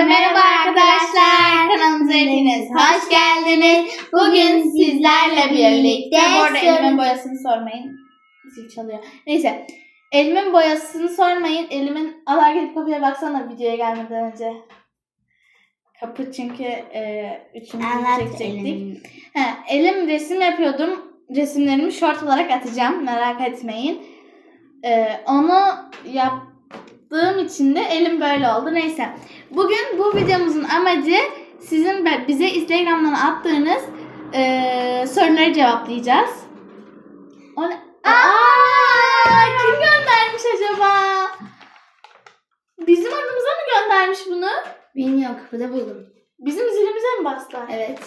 Herkese merhaba arkadaşlar. Kanalımıza hepiniz hoş geldiniz. Bugün sizlerle birlikte... Bu arada elimin boyasını sormayın. Zil çalıyor. Neyse. Elimin boyasını sormayın. Elimin... Allah gidip kapıya baksana videoya gelmeden önce. Kapı çünkü e, üçümüzü Anlat çekecektik. elini. He, elim resim yapıyordum. Resimlerimi short olarak atacağım. Merak etmeyin. Ee, onu yaptığım için de elim böyle oldu. Neyse. Bugün bu videomuzun amacı sizin bize Instagram'dan attığınız eee, soruları cevaplayacağız. O ne? Aa, kim göndermiş acaba? Bizim adımıza mı göndermiş bunu? Bilmiyorum kapıda buldum. Bizim zilimize mi bastılar? Evet.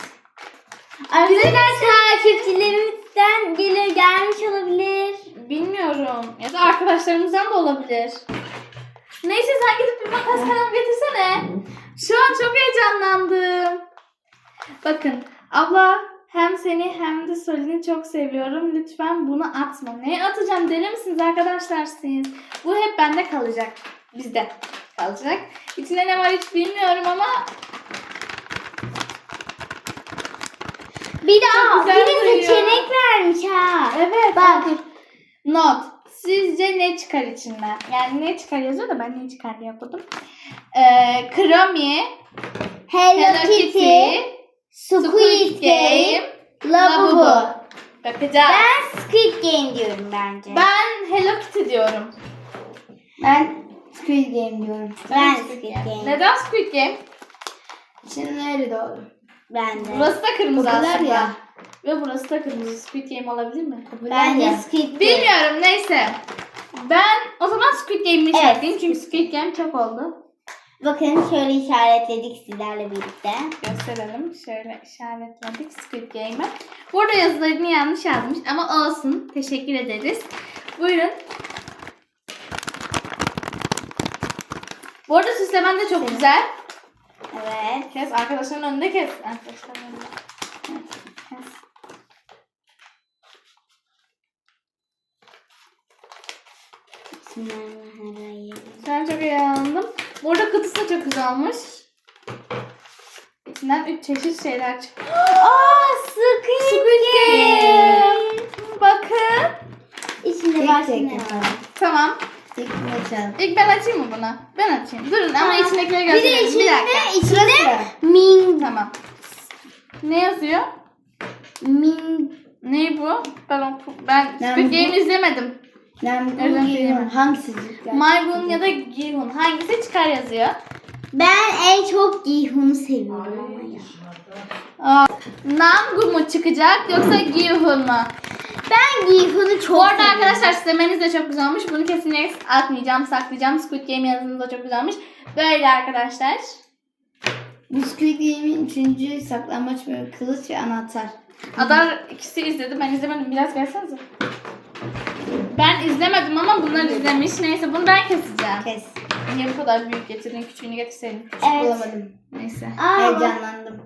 Arkadaşlar takipçilerimizden gelir gelmiş olabilir. Bilmiyorum. Ya da arkadaşlarımızdan da olabilir. Neyse sen gidip bir makas kalem getirsene. Şu an çok heyecanlandım. Bakın abla hem seni hem de Solin'i çok seviyorum. Lütfen bunu atma. Neye atacağım deli misiniz arkadaşlar siz? Bu hep bende kalacak. Bizde kalacak. İçinde ne var hiç bilmiyorum ama Bir güzel bir de seçenek vermiş ha. evet Bak. Not. Sizce ne çıkar içinden? Yani ne çıkar yazıyor da ben ne çıkar diye okudum. Ee, Kromi, Hello, Kitty, Squid Game, Labubu. Bakacağız. Ben Squid Game diyorum bence. Ben Hello Kitty diyorum. ben Squid Game diyorum. Ben Squid Game. Neden Squid Game? İçinleri doğru. Ben de. Burası da kırmızı Popüler aslında. ya. Ve burası da kırmızı. Squid Game olabilir mi? Bence Squid Game. Bilmiyorum neyse. Ben o zaman Squid Game'i Evet. işaretleyeyim çünkü Squid Game çok oldu. Bakın şöyle işaretledik sizlerle birlikte. Gösterelim. Şöyle işaretledik Squid Game'i. Burada yazılarını yanlış yazmış ama olsun. Teşekkür ederiz. Buyurun. Bu arada süslemen de çok güzel. Evet. Kes arkadaşların önünde kes. Arkadaşların önünde. Evet, kes. Bismillahirrahmanirrahim. Ben çok eğlendim. Burada kutusu da çok güzel olmuş. İçinden üç çeşit şeyler çıktı. Aa, Squid, Squid Game. Bakın. İçinde başka ne var? Tamam. Tekini açalım. İlk ben açayım mı bunu? Ben açayım. Durun ama Tamam. içindekileri Bir de gösterelim. içinde, Bir dakika. içinde min, Tamam. Ne yazıyor? min, Ne bu? Ben, o- ben Ne Squid bu? Game izlemedim. Giyun. bileyim? Hangisi? Maygun ya da Gihun. Hangisi çıkar yazıyor? ben en çok Gihun'u seviyorum ama ya. Aa, Namgu mu çıkacak yoksa Gihun mu? Ben Gihun'u çok Bu arada seviyorum. arkadaşlar sistemeniz de çok güzel olmuş. Bunu kesinlikle atmayacağım, saklayacağım. Squid Game yazınız da çok güzelmiş. Böyle arkadaşlar. Bu Squid Game'in üçüncü saklambaç bölümü kılıç ve anahtar. Adar ikisi izledi. Ben izlemedim. Biraz gelsenize. Ben izlemedim ama bunlar izlemiş. Neyse bunu ben keseceğim. Kes. Niye bu kadar büyük getirdin? Küçüğünü getirseydin. Evet. Bulamadım. Neyse. Aa, Heyecanlandım.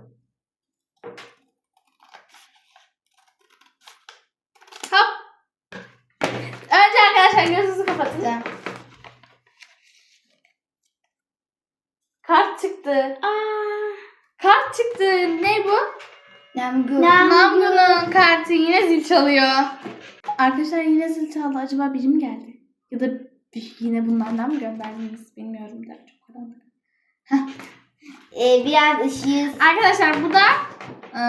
Hop. Önce arkadaşlar gözünüzü kapatın. Tamam. Kart çıktı. Aa, Kart çıktı. Ne bu? Namgun. Nam- Namlu'nun kartı yine zil çalıyor. Arkadaşlar yine zil çaldı. Acaba biri mi geldi? Ya da yine bunlardan mı gönderdiniz bilmiyorum da. Çok karanlık. e, biraz ışığız. Arkadaşlar bu da e,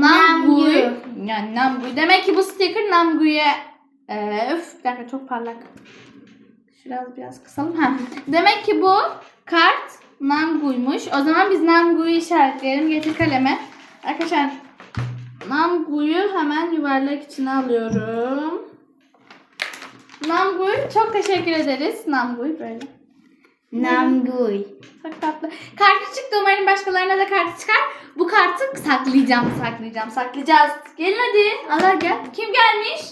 Namguy. Yani Namguy. Demek ki bu sticker Namguy'e e, öf bir dakika çok parlak. Şurası biraz kısalım. Ha. Demek ki bu kart Namguy'muş. O zaman biz Namguy'u işaretleyelim. Getir kaleme. Arkadaşlar Namguy'u hemen yuvarlak içine alıyorum. Namguy çok teşekkür ederiz. Namguy böyle. Namguy. Çok tatlı. Kartı çıktı. Umarım başkalarına da kartı çıkar. Bu kartı saklayacağım, saklayacağım, saklayacağız. Gelin hadi. Allah gel. Kim gelmiş?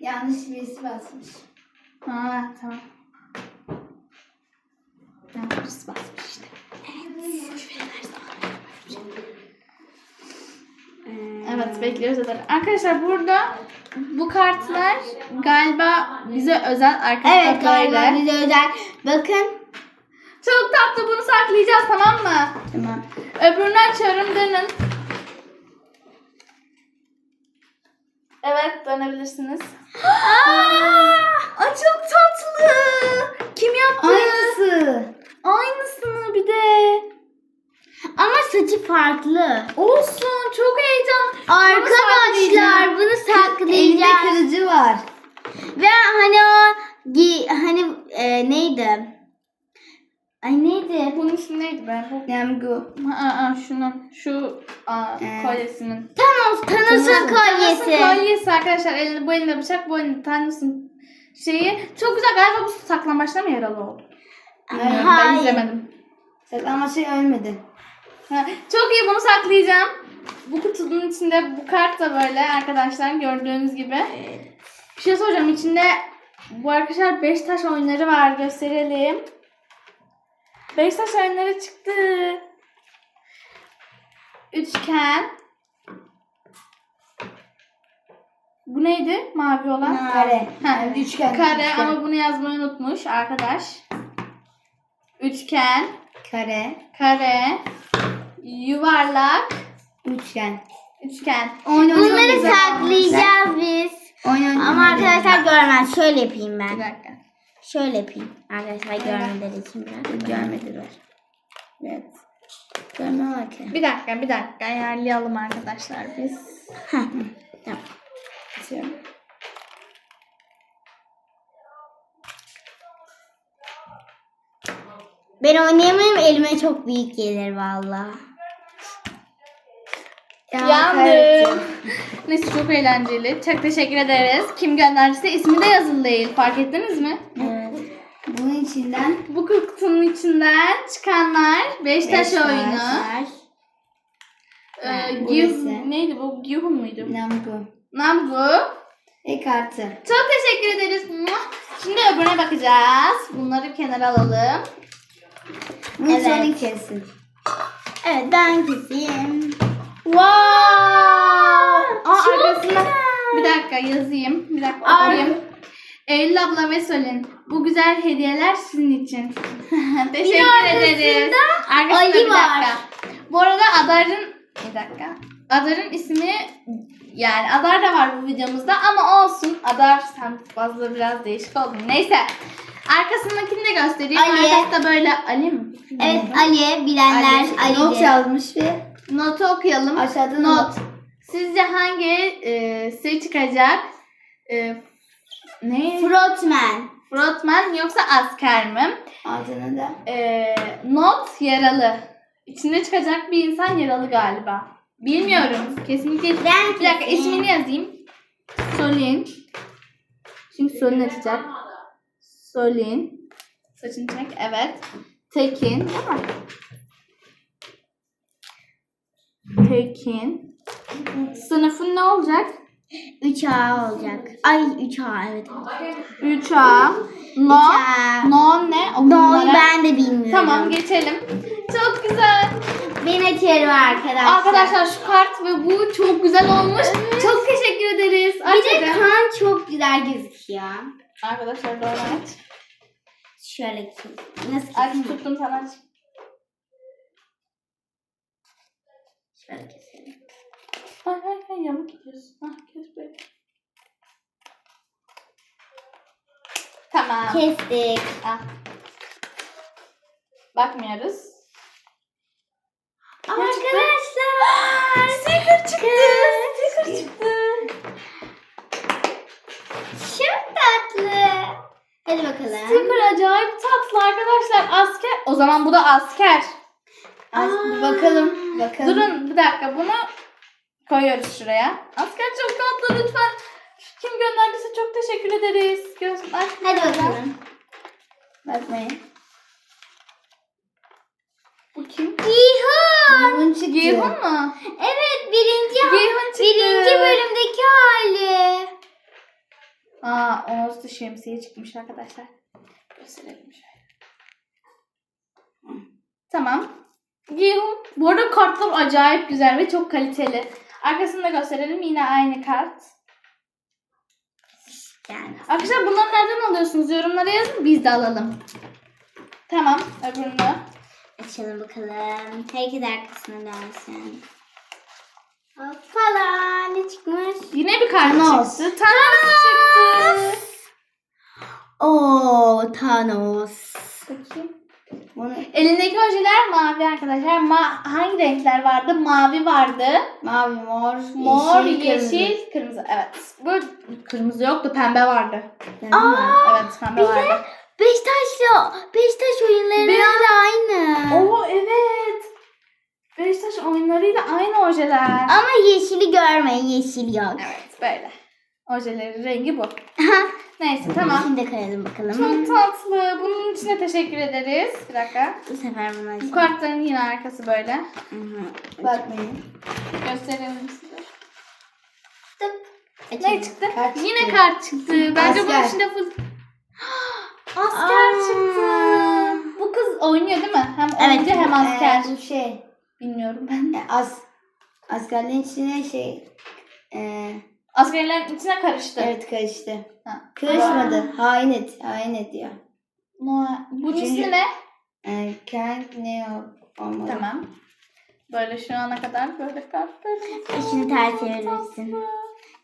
Yanlış birisi basmış. Ha tamam. Yanlış basmış işte. Evet bekliyoruz zaten. Arkadaşlar burada bu kartlar galiba bize özel arkadaşlar Evet galiba bize özel. Bakın Çok tatlı bunu saklayacağız tamam mı? Tamam. Öbürünü açıyorum dönün. Evet dönebilirsiniz. Ay çok tatlı. Kim yaptı? Aynısı. Aynısını bir de. Ama saçı farklı. Olsun çok heyecan. Arkadaşlar bunu Elinde saklayacağız. kırıcı var. Ve hani o gi- hani e, neydi? Ay neydi? Bunun ismi neydi be? Nemgu. Aa, aa, şunun şu aa, Ee, kolyesinin. Thanos, Thanos'un Thanos'un kolyesi. Thanos'un kolyesi arkadaşlar. Elinde, bu elinde bıçak, bu elinde Thanos'un şeyi. Çok güzel galiba bu saklambaçta mı yaralı oldu? Bilmiyorum, ben Hayır. izlemedim. Saklanma şey ölmedi. Ha, Çok iyi bunu saklayacağım. Bu kutunun içinde bu kart da böyle arkadaşlar gördüğünüz gibi. Bir şey soracağım içinde bu arkadaşlar 5 taş oyunları var gösterelim. 5 taş oyunları çıktı. Üçgen. Bu neydi? Mavi olan. Kare. Ha, üçgen. Kare Üçgen. ama bunu yazmayı unutmuş arkadaş. Üçgen, Kare. kare, yuvarlak, Üçgen. üçgen. Oyun Bunları saklayacağız biz. Oyun Ama arkadaşlar görmez. Şöyle yapayım Bir ben. dakika. Şöyle yapayım. Arkadaşlar görmeleri için biraz. Görmediler. Evet. Görmüyorlar ki. Bir dakika, bir dakika. Ayarlayalım arkadaşlar biz. Tamam. Açıyorum. Ben oynayamıyorum. Elime çok büyük gelir valla. Ya, Yandım. Neyse çok eğlenceli. Çok teşekkür ederiz. Kim gönderdiyse ismi de yazılı değil. Fark ettiniz mi? Evet. Bunun içinden Bu kutunun içinden çıkanlar 5 taş Beş taş. oyunu. Ee, Bu Gyuh- ise- neydi bu? Gyuhun muydu? Namgu. Namgu. Ve kartı. Çok teşekkür ederiz. Muah. Şimdi öbürüne bakacağız. Bunları kenara alalım. Bunu Evet. Kesin. Evet ben keseyim. Wow! Aa, Çok arkasında güzel. bir dakika yazayım. Bir dakika Ar- okuyayım. Eylül abla ve Solin. Bu güzel hediyeler sizin için. Teşekkür arkasında ederiz. Arkasında ayı bir var. dakika. Bu arada Adar'ın bir dakika. Adar'ın ismi yani Adar da var bu videomuzda ama olsun. Adar sen fazla biraz değişik oldun. Neyse. Arkasındakini de göstereyim. Ali. Arkası da böyle Ali mi? Evet Ali bilenler Ali. Not Ali'dir. yazmış ve Notu okuyalım. aşağıda Not. not. Sizce hangi e, sır çıkacak? E, ne? Frotman. Frotman yoksa asker mi? Altına da. E, not yaralı. İçinde çıkacak bir insan yaralı galiba. Bilmiyorum. Kesinlikle. Ben Bir dakika ismini yazayım. Solin. Çünkü Solin açacak. Solin. Saçını çek. Evet. Tekin. Değil mi? Tekin. Sınıfın ne olacak? 3A olacak. Ay 3A evet. 3A. No. 3A. No ne? Numara. ben de bilmiyorum. Tamam geçelim. Çok güzel. Ben açıyorum arkadaşlar. Arkadaşlar şu kart ve bu çok güzel olmuş. Çok teşekkür ederiz. Bir de kan çok güzel gözüküyor. Arkadaşlar doğru aç. Şöyle ki. Nasıl Aç tuttum sana aç. Şöyle keselim. Hayır hayır hayır yamuk gidiyorsun. Ah kes böyle. Tamam. Kestik. Ah. Bakmıyoruz. Arkadaşlar. Sticker çıktı. Sticker çıktı. Çok tatlı. Hadi bakalım. Sticker acayip tatlı arkadaşlar. Asker. O zaman bu da asker. Az, Aa. bakalım. Bakalım. Durun bir dakika bunu koyuyoruz şuraya. Asker çok tatlı lütfen. Kim gönderdiyse çok teşekkür ederiz. Göz Ay, Hadi bakalım. Bakmayın. Bu kim? Gihun. Giyhun mu? Evet birinci Giyhun çıktı. birinci bölümdeki hali. Aa, üstü şemsiye çıkmış arkadaşlar. Gösterelim şöyle. Tamam. Bu arada kartlar acayip güzel ve çok kaliteli. Arkasını da gösterelim. Yine aynı kart. Yani. Arkadaşlar bunları nereden alıyorsunuz? Yorumlara yazın biz de alalım. Tamam. Öbürünü. Açalım bakalım. Herkes arkasına dönsün. Hoppala ne çıkmış? Yine bir kart Thanos. çıktı. Thanos çıktı. Oo Thanos. Bakayım. Bunu Elindeki ojeler mavi arkadaşlar. Ma hangi renkler vardı? Mavi vardı. mavi, mor, Mor, yeşil, yeşil, kırmızı. kırmızı. Evet. Bu kırmızı yoktu. Pembe vardı. Değil mi? Evet pembe vardı. Beşiktaş'la Beşiktaş oyunlarıyla aynı. Oo evet. Beşiktaş oyunlarıyla aynı ojeler. Ama yeşili görmeyin. Yeşil yok. Evet böyle. Ojelerin rengi bu. Neyse tamam. Şimdi koyalım bakalım. Çok tatlı. Bunun için de teşekkür ederiz. Bir dakika. Bu sefer bunu Bu açalım. kartların yine arkası böyle. Hı hı. Bakmayın. Gösterelim size. Ne Açalım. çıktı? Kart Yine çıktı. kart çıktı. Bence bunun Asker. içinde full... asker Aa. çıktı. Bu kız oynuyor değil mi? Hem Evet, oyuncu hem asker. Ee, bu şey. Bilmiyorum ben. e, as, askerlerin içine şey. E, Askerlerin içine karıştı. evet karıştı. Ha. Karışmadı. Hain et. Hain et diyor. Noel. Bunun Çünkü- ismi ne? E, Kent ne o- olmalı. Tamam. Böyle şu ana kadar böyle kartlarımız İçini ters çevirirsin.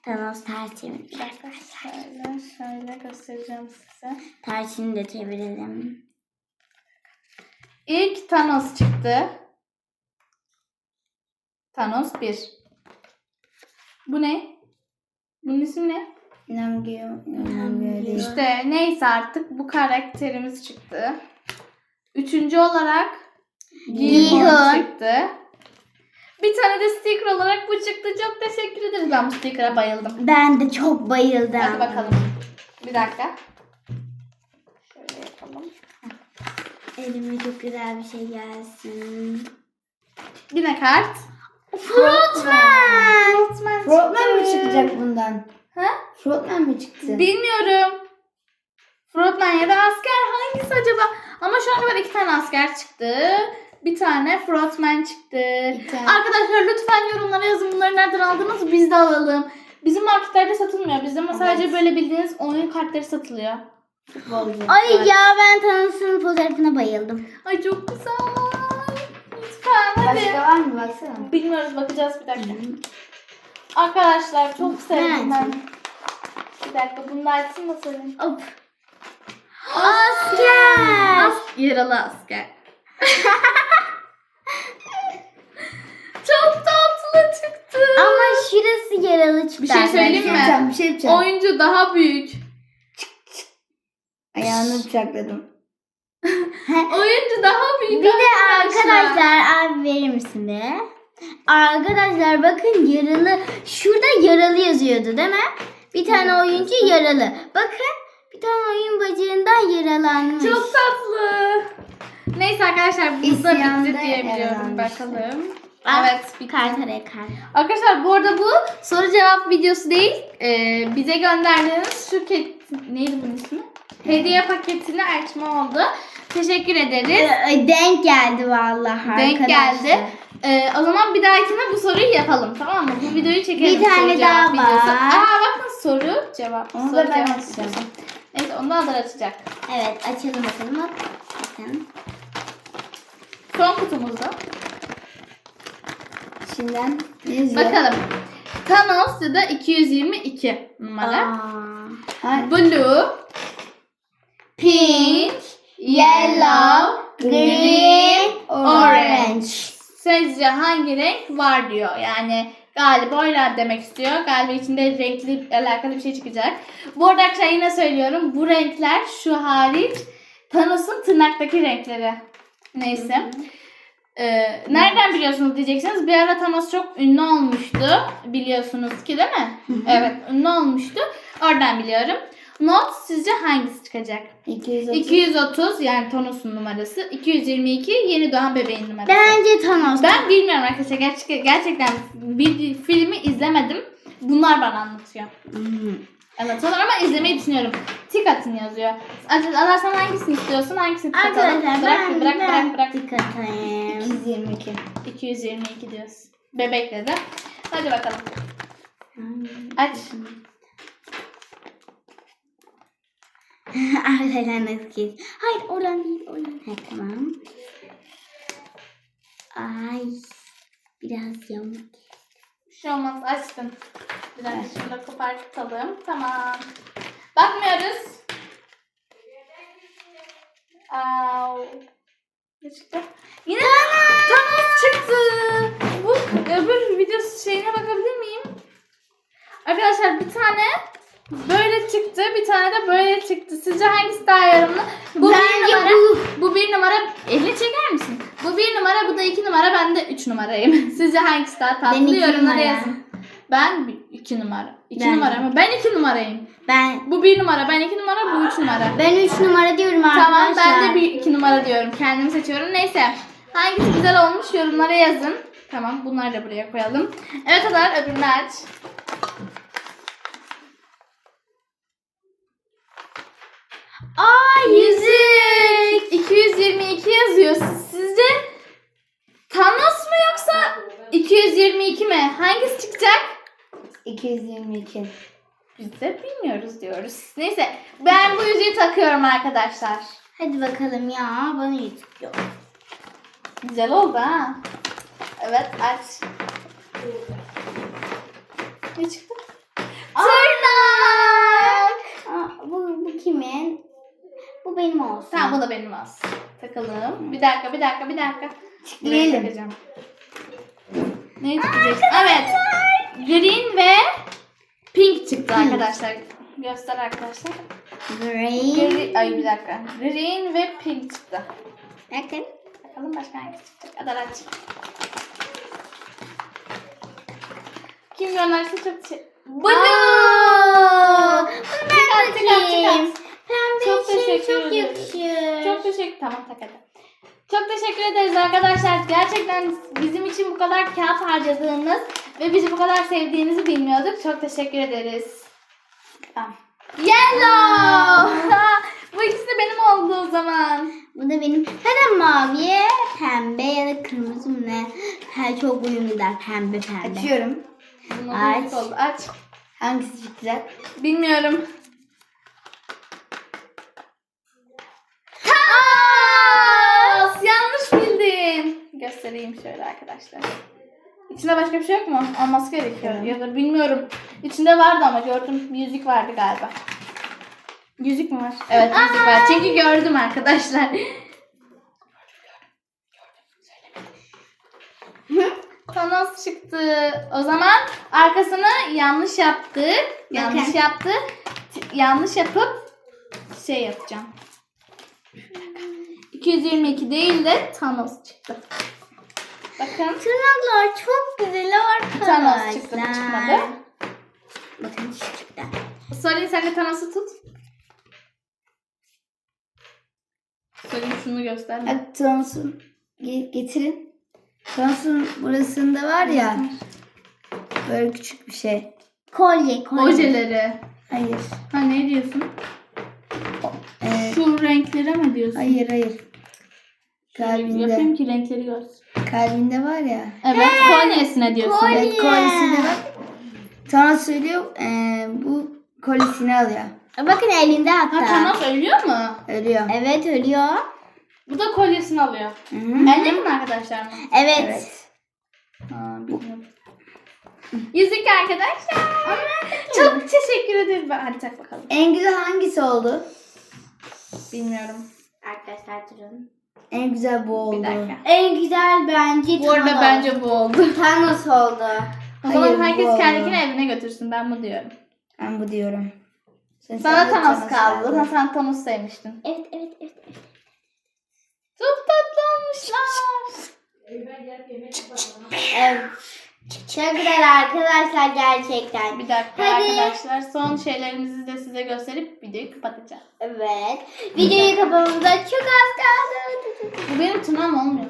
Thanos ters çevir. Bir dakika şöyle şöyle göstereceğim size. Tersini de çevirelim. İlk Thanos çıktı. Thanos 1. Bu ne? Bunun ismi ne? Namgyo. İşte neyse artık bu karakterimiz çıktı. Üçüncü olarak Gilmore. çıktı. Bir tane de sticker olarak bu çıktı. Çok teşekkür ederiz. Ben bu sticker'a bayıldım. Ben de çok bayıldım. Hadi bakalım. Bir dakika. Şöyle yapalım. Elime çok güzel bir şey gelsin. Yine kart. Fruitman. Frotman Frogman mı çıkacak bundan? Ha? Frogman mı çıktı? Bilmiyorum. Frotman ya da asker hangisi acaba? Ama şu ana kadar iki tane asker çıktı. Bir tane Frotman çıktı. Tane. Arkadaşlar lütfen yorumlara yazın bunları nereden aldınız biz de alalım. Bizim marketlerde satılmıyor. Bizde ama sadece Evet. böyle bildiğiniz oyun kartları satılıyor. Ay Evet. ya ben Thanos'un fotoğrafına bayıldım. Ay çok güzel. Lütfen hadi. Başka var mı? Baksana. Bilmiyoruz bakacağız bir dakika. Arkadaşlar çok sevdim ben. Bir dakika bunu da açsın da söyleyeyim. Hop. Asker. As yaralı asker. Çok tatlı çıktı. Ama şurası yaralı çıktı. Bir şey söyleyeyim mi? yapacağım, bir şey yapacağım. Oyuncu daha büyük. Ayağını bıçakladım. Oyuncu daha büyük. Bir de arkadaşlar abi verir misin be? Arkadaşlar bakın yaralı. Şurada yaralı yazıyordu değil mi? Bir tane oyuncu yaralı. Bakın bir tane oyun bacağından yaralanmış. Çok tatlı. Neyse arkadaşlar burada İsyanda bitti diyebiliyorum. Bakalım. Ah, Evet bitti. Kart. Arkadaşlar bu arada bu soru cevap videosu değil. Ee, bize gönderdiğiniz şu ket... Neydi bunun ismi? Hediye paketini açma oldu. Teşekkür ederiz. Ee, Denk geldi vallahi Denk arkadaşlar. geldi. Ee, o zaman bir dahakine bu soruyu yapalım tamam mı? Bu videoyu çekelim. Bir tane daha videosu. var. Aa bakın soru cevap. Onu soru da ben cevap açacağım. videosu. Neyse onu da Adar açacak. Evet açalım bakalım. Bakın. Son kutumuzda. İçinden ne yazıyor? Bakalım. Thanos ya da 222 numara. Aa. Blue, pink, yellow, green, orange. Sizce hangi renk var diyor. Yani galiba oylar demek istiyor. Galiba içinde renkli alakalı bir şey çıkacak. Bu arada arkadaşlar yine söylüyorum. Bu renkler şu hariç Thanos'un tırnaktaki renkleri. Neyse. Ee, nereden biliyorsunuz diyeceksiniz. Bir ara Thanos çok ünlü olmuştu. Biliyorsunuz ki değil mi? evet ünlü olmuştu. Oradan biliyorum. Not sizce hangisi çıkacak? 230. 230 yani Thanos'un numarası. 222 yeni doğan bebeğin numarası. Bence Thanos. Ben bilmiyorum arkadaşlar. Gerçek, gerçekten bir filmi izlemedim. Bunlar bana anlatıyor. Hmm. Ama izlemeyi düşünüyorum. Tik atın yazıyor. Allah sen hangisini istiyorsun? Hangisini tik atalım? Bırak ben, bırak ben bırak bırak. dikkat edeyim. 222. 222 diyoruz. Bebekle de. Hadi bakalım. Aç. Arkadaşlar nasıl kes? Hayır oradan değil oradan. Ha, tamam. Biraz yamuk. Bir şey olmaz açtım. Bir dakika şunu da kopartalım. Tamam. Bakmıyoruz. Au. Ne çıktı? Yine Thanos çıktı. Bu öbür video şeyine bakabilir miyim? Arkadaşlar bir tane böyle çıktı, bir tane de böyle çıktı. Sizce hangisi daha yarımlı? Bu bir Bence numara. bu. Bu bir numara. Elini çeker misin? Bu bir numara, bu da iki numara. Ben de üç numarayım. Sizce hangisi daha tatlı? Ben Yorumlara numara. yazın. Ben bir- iki numara. İki Ben- numara mı? Ben iki numarayım. Ben Bu bir numara, ben iki numara, bu üç numara. ben 3 numara diyorum arkadaşlar. Tamam ben de bir iki numara diyorum. Kendimi seçiyorum. Neyse. Hangisi güzel olmuş yorumlara yazın. Tamam bunları da buraya koyalım. Evet Adar öbürünü aç. Aa Yüzük. 222 yazıyor. Sizce Thanos mu yoksa 222 mi? Hangisi çıkacak? 222. Biz de bilmiyoruz diyoruz. Neyse ben bu yüzüğü takıyorum arkadaşlar. Hadi bakalım ya bana yüzük yok. Güzel oldu ha. Evet aç. Ne çıktı? Tırnak. Aa, bu, bu kimin? Bu benim olsun. Tamam bu da benim olsun. Takalım. Bir dakika bir dakika bir dakika. Buraya Diyelim. takacağım. Ne çıkacak? Evet. Green ve pink çıktı arkadaşlar. Göster arkadaşlar. Green. Gri- Ay bir dakika. Green ve pink çıktı. Bakın. Bakalım başka hangisi çıkacak. Adar aç. Kim gönderse çok şey. Aa, Bunu ben çıkart, takayım. çıkart. Teşekkür çok ederim. yakışır. Çok teşekkür Tamam tak hadi. Çok teşekkür ederiz arkadaşlar. Gerçekten bizim için bu kadar kağıt harcadığınız ve bizi bu kadar sevdiğinizi bilmiyorduk. Çok teşekkür ederiz. Tamam. Yellow! bu ikisi de benim oldu o zaman. Bu da benim. Hadi mavi, pembe ya da kırmızı mı ne? Ha, çok uyumlu gider. Pembe pembe. Açıyorum. Bunun Aç. oldu. Aç. Hangisi çıkacak? Bilmiyorum. Thanos! Yanlış bildin. Göstereyim şöyle arkadaşlar. İçinde başka bir şey yok mu? Olması gerekiyor. Ya da bilmiyorum. İçinde vardı ama gördüm. Yüzük vardı galiba. Yüzük mü var? Evet yüzük var. Çünkü gördüm arkadaşlar. Thanos çıktı. O zaman arkasını yanlış yaptı. Yanlış Bakın. yaptı. Yanlış yapıp şey yapacağım. 222 değil de Thanos çıktı. Bakın. Tırnaklar çok güzel arkadaşlar. Thanos çıktı. Bu çıkmadı. Bakın çıktı. Sorry sen de Thanos'u tut. Sorry şunu göster. Thanos'un ge- getirin. Thanos'un burasında var ya böyle küçük bir şey. Kolye kolye. Ojeleri. Hayır. Ha ne diyorsun? Ee, Şu renklere mi diyorsun? hayır hayır. Yapayım Kalbinde. ki renkleri görsün. Kalbinde var ya. Evet kolyesine diyorsun. kolye. Evet kolyesine bak. Thanos söylüyor ee, bu kolyesini alıyor. Bakın elinde hatta. Ha Thanos ölüyor mu? Ölüyor. Evet ölüyor. Bu da kolyesini alıyor. Hı hı. En yakın arkadaşlar mı? Evet. Evet. Bilmiyorum. Yüzük arkadaşlar. Çok teşekkür ederim. Ben- Hadi tak bakalım. En güzel hangisi oldu? Bilmiyorum. Arkadaşlar durun. En güzel bu oldu. Bir dakika. En güzel bence Bu arada Thanos. bence bu oldu. Thanos oldu. O zaman Hayır, bu herkes oldu. kendini evine götürsün. Ben bu diyorum. Ben bu diyorum. Sen Sana sen Thanos kaldı. Ha, sen Thanos sevmiştin. Evet evet evet. Çok tatlı olmuşlar. Evet. Çok güzel arkadaşlar gerçekten. Bir dakika Hadi. arkadaşlar. Son şeylerimizi de size gösterip videoyu kapatacağım. Evet. Videoyu kapamamıza çok az kaldı. Bu benim tırnağım olmuyor.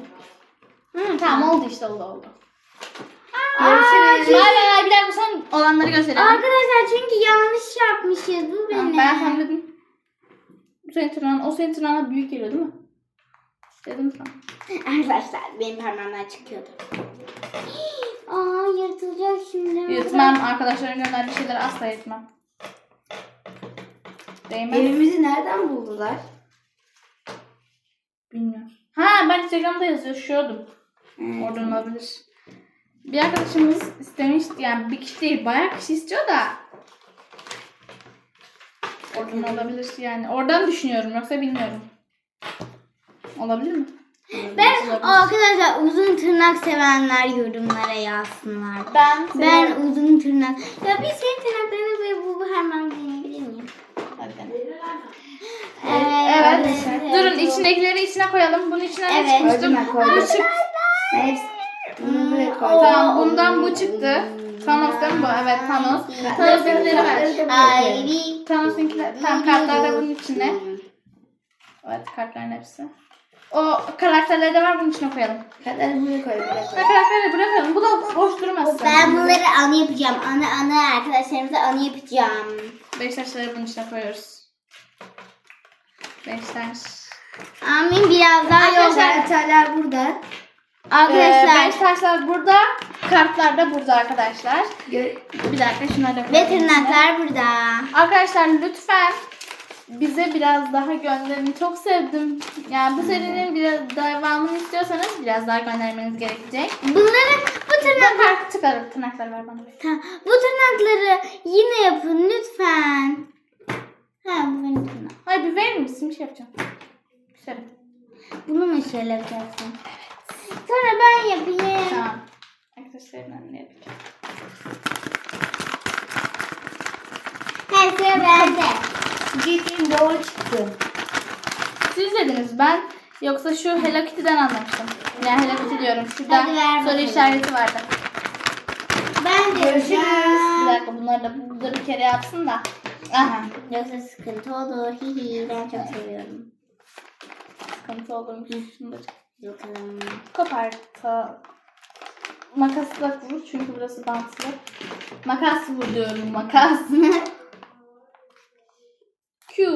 Hı, tamam oldu işte oldu oldu. Görüşürüz. Bay bay. Bir dakika son olanları gösterelim. Arkadaşlar çünkü yanlış yapmışız. Bu benim. ben sana dedim. Bu senin tırnağın, o senin tırnağına büyük geliyor değil mi? Dedim sana. Arkadaşlar benim parmağımdan çıkıyordu. Aa yırtılacak şimdi. Yırtmam. Arkadaşların gönderdiği şeyleri asla yırtmam. Değmez. Evimizi nereden buldular? Bilmiyorum. Ha ben Instagram'da yazışıyordum. Evet. Oradan olabilir. Bir arkadaşımız istemişti yani bir kişi değil bayağı kişi istiyor da. Oradan olabilir yani. Oradan düşünüyorum yoksa bilmiyorum. Olabilir mi? Ben arkadaşlar uzun tırnak sevenler yorumlara yazsınlar. Ben Ben uzun tırnak. Ya bir senin tırnaklarını böyle bu, bu hemen deneyebilir miyim? Evet. Durun içindekileri içine koyalım. Bunun içine ne Evet. çıkmıştı? Koydum koydum. Bu çıktı. Hepsi... Bunu buraya koydum. Tamam bundan bu çıktı. Thanos değil mi bu? Evet Thanos. Thanos'unkileri ver. Ay. Thanos'unkiler. Tamam kartlar da bunun içine. Evet kartların hepsi. O karakterleri de var bunun içine koyalım. Kartları buraya koy. Buraya Ha, koy. karakterleri bırakalım. Bu da boş durmasın. Ben bunları anı yapacağım. Anı anı arkadaşlarımıza anı yapacağım. Beşiktaşları bunun içine koyuyoruz. Beşiktaş. Amin biraz daha yok. Arkadaşlar- burada. Ee, Arkadaşlar. Beşiktaşlar burada. Kartlar da burada arkadaşlar. Gö- Bir dakika şunları da Ve koyalım tırnaklar burada. Arkadaşlar lütfen bize biraz daha gönderin. Çok sevdim. Yani bu serinin biraz devamını istiyorsanız biraz daha göndermeniz gerekecek. Bunları bu tırnak Tırnak çıkarıp tırnakları ver bana. Tamam. Bu tırnakları yine yapın lütfen. Ha bu benim tırnak. Hayır bir verir misin? Bir şey yapacağım. Şöyle. Bunu mu şöyle yapacaksın? Sonra ben yapayım. Tamam. Arkadaşlarımla ne yapacağım? Her sıra bende. Ciddi doğru çıktı. Siz dediniz ben yoksa şu Hello Kitty'den anlamıştım. Yani Hello Kitty diyorum. Şurada Hadi ver soru bakalım. işareti vardı. Ben de Bir yapacağım. dakika bunları da burada bir kere yapsın da. Aha. Yoksa sıkıntı olur. Hihi ben çok seviyorum. Sıkıntı. Şunu da Bakalım. Koparta. Makasla vur çünkü burası bantlı. Makas vur diyorum makas. Q.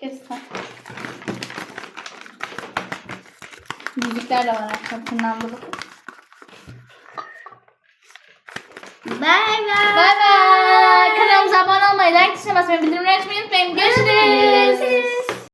Kes tak. Müzikler de var arkasından da bakın. Bye bye. Bay bay. Kanalımıza abone olmayı, like tuşuna basmayı, bildirimleri açmayı unutmayın. Görüşürüz.